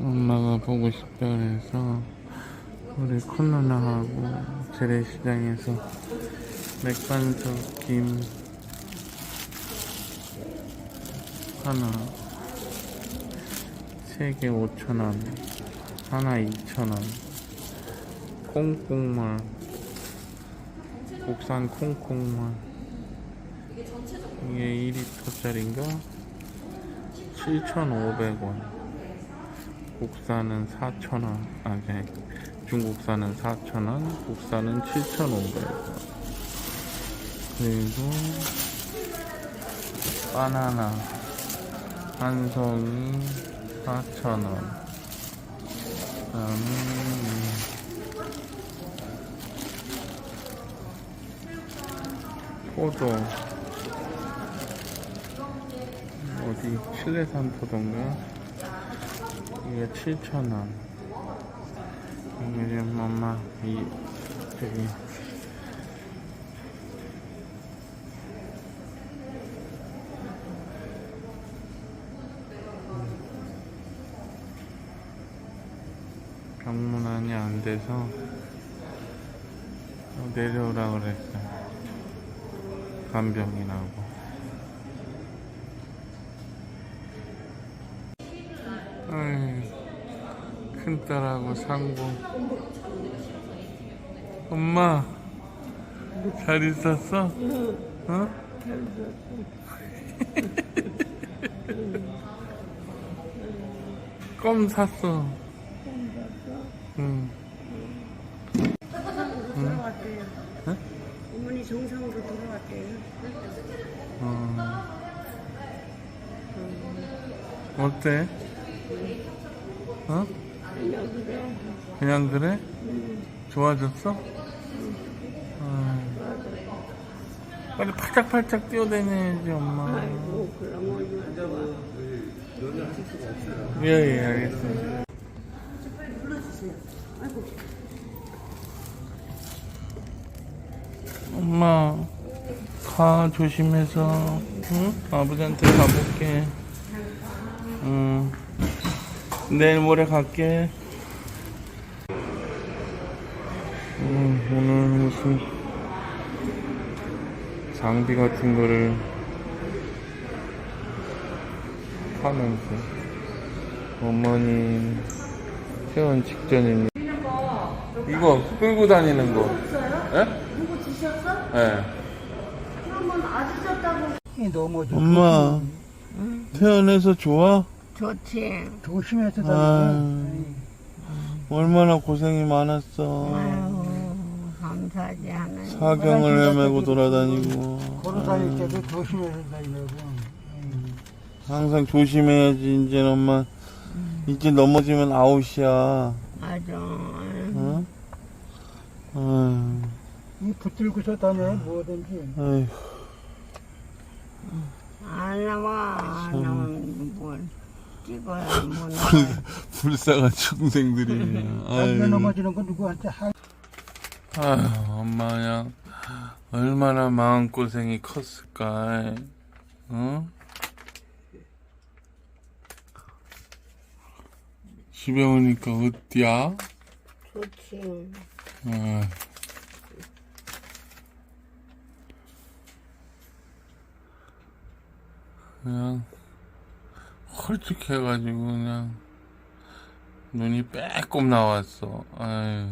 엄마가 보고 싶다 그래서 우리 큰 누나하고 재래시장에서 맥반석 김 하나 세개 5천원 하나 2천원 콩콩물 국산 콩콩물 이게 2리터짜리인가? 7,500원 국산은 4,000원 아 네. 중국산은 4,000원 국산은 7,500원. 그리고 바나나 한 송이 4,000원. 그다음에 이 포도. 어디? 칠레산 포도인가 이게 7,000원. 이게 지금 엄마 이 저기. 병문안이 안 돼서 내려오라 그랬어 간병이 나고 큰딸하고 상고 엄마 잘 있었어? 어? 껌 샀어 응. 돌아왔대요. 응? 어머니 정상으로 돌아왔대요. 어. 어때? 어? 그냥 그래? 좋아졌어? 어. 빨리 팔짝팔짝 뛰어다녀야지 엄마 예예 알겠습니다 불러주세요. 아이고, 엄마 가 조심해서 응? 아버지한테 가볼게 응 내일 모레 갈게 응, 오늘 무슨 장비 같은 거를 파면서 어머니 퇴원 직전입니다 이거 끌고 다니는 거 예? 누구 주셨어? 예. 그러면 아주셨다고. 너무 좋 엄마 태어나서 좋아? 좋지. 조심해서 아, 다니네. 얼마나 고생이 많았어 아유, 감사하지 하는. 사경을 헤매고 돌아다니고 걸어 다닐 때도 조심해서 다니라고. 항상 조심해야지 이제 엄마 이제 넘어지면 아웃이야 맞아. 어? 아휴, 이 붙들고서 다녀 뭐든지. 아휴, 안 나와. 안 나오면 뭘 찍어야 뭐 나와. 불쌍한 중생들이 나중에 아휴, 넘어지는 건 누구한테 할 아휴 엄마야 얼마나 마음고생이 컸을까 어? 집에 오니까 어디야? 좋지. 어. 그냥 헐쭉해가지고 그냥 눈이 빼꼼 나왔어. 아유.